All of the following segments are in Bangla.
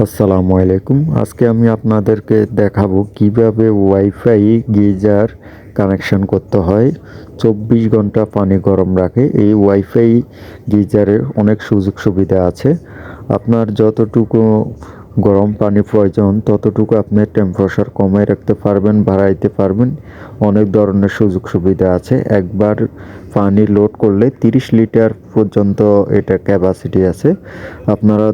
আসসালামু আলাইকুম। আজকে আমি আপনাদেরকে দেখাবো কীভাবে ওয়াইফাই গিজার কানেকশন করতে হয়। চব্বিশ ঘণ্টা পানি গরম রাখে। এই ওয়াইফাই গিজারের অনেক সুযোগ সুবিধা আছে। আপনার যতটুকু গরম পানি প্রয়োজন, ততটুকু আপনি টেম্পারেচার কমায় রাখতে পারবেন, বাড়াইতে পারবেন। অনেক ধরনের সুযোগ সুবিধা আছে। একবার পানি লোড করলে তিরিশ লিটার পর্যন্ত এটা ক্যাপাসিটি আছে। আপনারা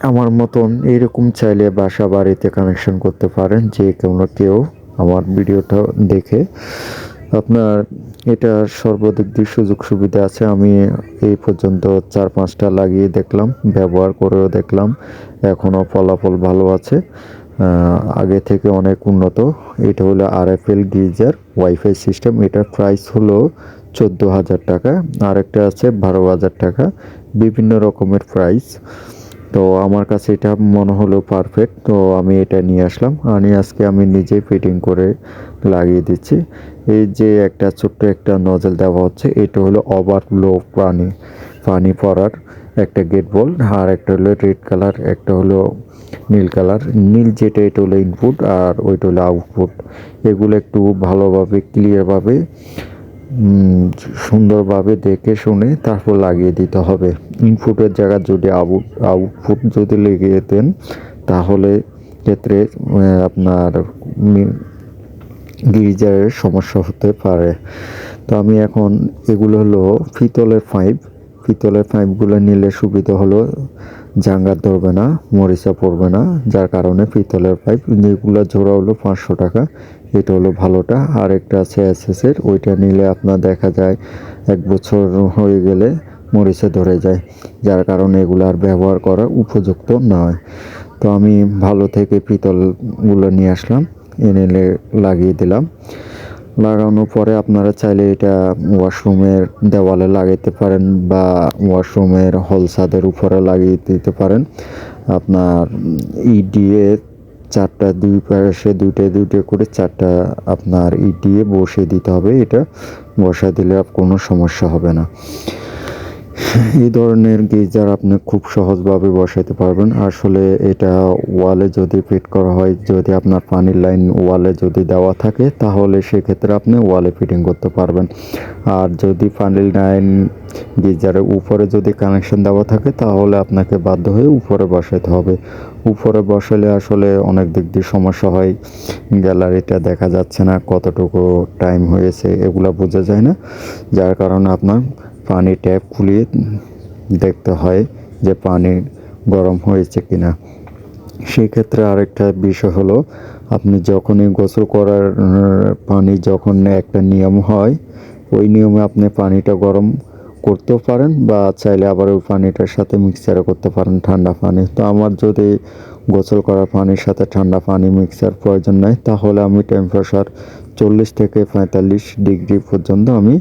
আমার মতন এরকম চাইলে বাসা বাড়িতে কানেকশন করতে পারেন যে কোনো কেউ আমার ভিডিওটা দেখে। আপনার এটা সর্বাধিক দিয়ে সুযোগ সুবিধা আছে। আমি এই পর্যন্ত চার পাঁচটা লাগিয়ে দেখলাম, ব্যবহার করেও দেখলাম, এখনও ফলাফল ভালো আছে। আগে থেকে অনেক উন্নত। এটা হলো R F L geyser wifi system. এটার প্রাইস হলো চোদ্দ হাজার টাকা। আরেকটা আছে বারো হাজার টাকা। বিভিন্ন রকমের প্রাইস তো আমার কাছে এটা মনে হলো পারফেক্ট তো আমি এটা নিয়ে আসলাম। আমি আজকে আমি নিজেই ফিটিং করে লাগিয়ে দিচ্ছি। এই যে একটা ছোট্ট একটা নজল দেওয়া হচ্ছে, এটা হলো ওভারফ্লো পানি পানি পড়ার একটা গেট বল আর একটা হলো রেড কালার একটা হলো নীল কালার নীল যেটা, এটা হলো ইনপুট আর ওইটা হলো আউটপুট এগুলো একটু ভালোভাবে ক্লিয়ারভাবে সুন্দরভাবে দেখে শুনে তারপর লাগিয়ে দিতে হবে। ইনপুটের জায়গায় যদি আউট আউটপুট যদি লেগে দেন, তাহলে ক্ষেত্রে আপনার গিজারের সমস্যা হতে পারে। তো আমি এখন এগুলো হলো পিতলের পাইপ পিতলের পাইপগুলো নিলে সুবিধা হলো, জাঙ্গার ধরবে না, মরিচা পড়বে না, যার কারণে পিতলের পাইপ যেগুলো জোড়া হলো পাঁচশো টাকা এটা হলো ভালোটা। আর একটা আছে এসএসের ওইটা নিলে আপনার দেখা যায় এক বছর হয়ে গেলে মরিচে ধরে যায়, যার কারণে এগুলো আর ব্যবহার করা উপযুক্ত নয়। তো আমি ভালো থেকে পিতলগুলো নিয়ে আসলাম, এনে লাগিয়ে দিলাম। লাগানোর পরে আপনারা চাইলে এটা ওয়াশরুমের দেওয়ালে লাগাইতে পারেন বা ওয়াশরুমের হল ছাদের উপরে লাগিয়ে দিতে পারেন। আপনার ই দিয়ে চারটা দুই পাশে দুইটা দুইটা করে চারটা আপনার ই দিয়ে বসিয়ে দিতে হবে। এটা বসা দিলে কোনো সমস্যা হবে না। এই ধরনের গিজার আপনি খুব সহজভাবে বসাতে পারবেন। আসলে এটা ওয়ালে যদি ফিট করা হয়, যদি আপনার পানির লাইন ওয়ালে যদি দেওয়া থাকে, তাহলে সেক্ষেত্রে আপনি ওয়ালে ফিটিং করতে পারবেন। আর যদি পানির লাইন গিজারের উপরে যদি কানেকশন দেওয়া থাকে, তাহলে আপনাকে বাধ্য হয়ে উপরে বসাতে হবে। উপরে বসালে আসলে অনেক দিক দিয়ে সমস্যা হয়। গ্যালারিটা দেখা যাচ্ছে না কতটুকু টাইম হয়েছে, এগুলো বোঝা যায় না। যার কারণে আপনার পানি ট্যাপ খুলিয়ে দেখতে হয় যে পানি গরম হয়েছে কিনা। সেক্ষেত্রে আরেকটা বিষয় হলো, আপনি যখনই গোসল করার, পানি যখন একটা নিয়ম হয়, ওই নিয়মে আপনি পানিটা গরম করতেও পারেন বা চাইলে আবার ওই পানিটার সাথে মিক্সারও করতে পারেন ঠান্ডা পানি। তো আমার যদি গোসল করার পানির সাথে ঠান্ডা পানি মিক্সার প্রয়োজন নাই, তাহলে আমি টেম্পারেচার চল্লিশ থেকে পঁয়তাল্লিশ ডিগ্রি পর্যন্ত আমি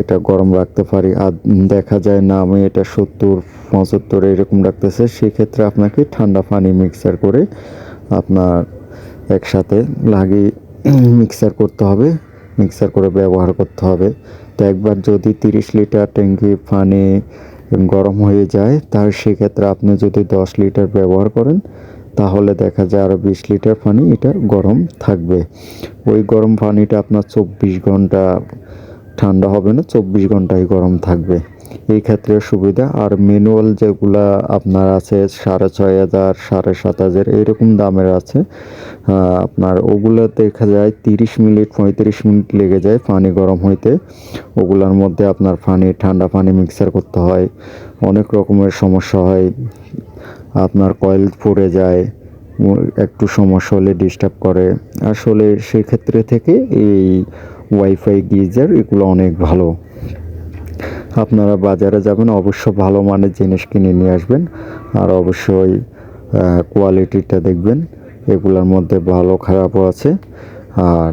এটা গরম রাখতে পারি। আর দেখা যায় না আমি এটা সত্তর, পঁচাত্তর এরকম রাখতেছে, সেক্ষেত্রে আপনাকে ঠান্ডা পানি মিক্সার করে আপনার একসাথে লাগিয়ে মিক্সার করতে হবে মিক্সার করে ব্যবহার করতে হবে। তো একবার যদি তিরিশ লিটার ট্যাঙ্কি পানি গরম হয়ে যায়, তাহলে সেক্ষেত্রে আপনি যদি দশ লিটার ব্যবহার করেন, তাহলে দেখা যায় আরও বিশ লিটার পানি এটা গরম থাকবে। ওই গরম পানিটা আপনার চব্বিশ ঘণ্টা ঠান্ডা হবে না, চব্বিশ ঘন্টাই গরম থাকবে। এই ক্ষেত্রে সুবিধা। আর ম্যানুয়াল যেগুলা আপনার আছে, সাড়ে ছয় হাজার, সাড়ে সাত হাজার, এইরকম দামের আছে। আপনার ওগুলো দেখা যায় তিরিশ মিনিট, পঁয়ত্রিশ মিনিট লেগে যায় পানি গরম হইতে। ওগুলোর মধ্যে আপনার পানি, ঠান্ডা পানি মিক্সার করতে হয়। অনেক রকমের সমস্যা হয়। আপনার কয়েল পড়ে যায় একটু সমস্যা হলে ডিস্টার্ব করে। আসলে সেক্ষেত্রে থেকে এই ওয়াইফাই গিজার, এগুলো অনেক ভালো। আপনারা বাজারে যাবেন অবশ্য ভালো মানের জিনিস কিনে নিয়ে আসবেন আর অবশ্যই কোয়ালিটিটা দেখবেন, এগুলোর মধ্যে ভালো খারাপও আছে আর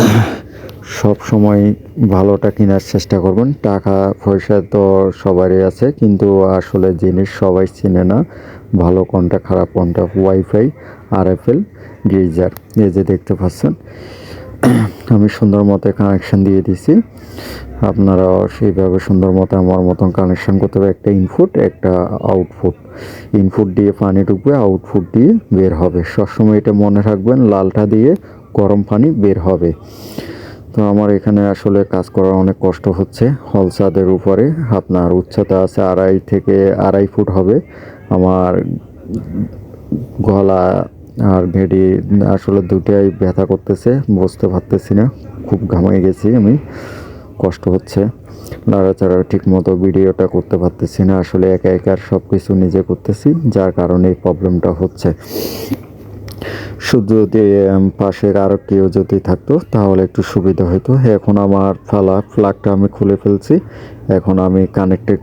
সব সময় ভালোটা কেনার চেষ্টা করবেন, টাকা পয়সা তো সবারই আছে, কিন্তু আসলে জিনিস সবাই চিনে না, ভালো কোনটা খারাপ কোনটা wifi R F L geyser এই যে দেখতে পাচ্ছেন। আমি সুন্দর মতো কানেকশন দিয়ে দিছি আপনারাও সেইভাবে সুন্দর মতো আমার মতন কানেকশন করতে হবে। একটা ইনপুট একটা আউটপুট ইনপুট দিয়ে পানি ঢুকবে আউটপুট দিয়ে বের হবে। সবসময় এটা মনে রাখবেন, লালটা দিয়ে গরম পানি বের হবে। তো আমার এখানে আসলে কাজ করার অনেক কষ্ট হচ্ছে। হলসাদের উপরে আপনার উচ্চতা আছে আড়াই থেকে আড়াই ফুট হবে। আমার গলা আর ভেড়ি আসলে দুটাই ব্যথা করতেছে বুঝতে পারতেছি না, খুব ঘামাই গেছি আমি, কষ্ট হচ্ছে। নাড়াচাড়া ঠিক মতো ভিডিওটা করতে পারতেছি না, আসলে একা একা সব কিছু নিজে করতেছি, যার কারণে এই প্রবলেমটা হচ্ছে। শুধু যদি পাশের আরও কেউ যদি থাকতো, তাহলে একটু সুবিধা হতো এখন আমার ফালা, ফ্লাগটা আমি খুলে ফেলছি, এখন আমি কানেক্টেড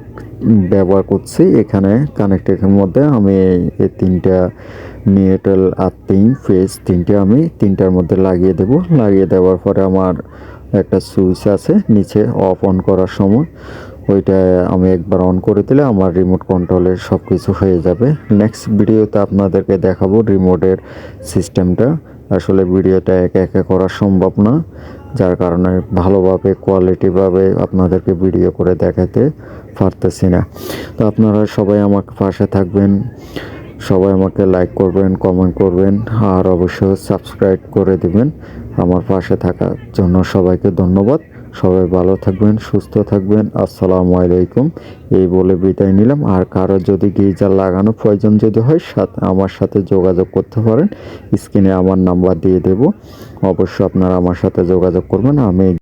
ব্যবহার করছি, এখানে কানেক্টেডের মধ্যে আমি এই তিনটা নিউট্রাল আর তিন ফেজ তিনটে আমি তিনটার মধ্যে লাগিয়ে দেব। লাগিয়ে দেওয়ার পরে আমার একটা সুইচ আছে, নিচে অফ অন করার সময়। ওইটা আমি একবার অন করে দিলে আমার রিমোট কন্ট্রোলে সব কিছু হয়ে যাবে। নেক্সট ভিডিওতে আপনাদেরকে দেখাবো রিমোটের সিস্টেমটা আসলে ভিডিওটা একা একা করা সম্ভব না, যার কারণে ভালোভাবে কোয়ালিটিভাবে আপনাদেরকে ভিডিও করে দেখাতে পারতেছি না। তো আপনারা সবাই আমার পাশে থাকবেন। সবাই আমাকে লাইক করবেন কমেন্ট করবেন, আর অবশ্যই সাবস্ক্রাইব করে দিবেন। আমার পাশে থাকার জন্য সবাইকে ধন্যবাদ। সবাই ভালো থাকবেন, সুস্থ থাকবেন। আসসালামু আলাইকুম। এই বলে বিদায় নিলাম। আর কারও যদি গিজার লাগানো প্রয়োজন যদি হয়, সাথে আমার সাথে যোগাযোগ করতে পারেন। স্ক্রিনে আমার নাম্বার দিয়ে দেব। অবশ্যই আপনারা আমার সাথে যোগাযোগ করবেন। আমি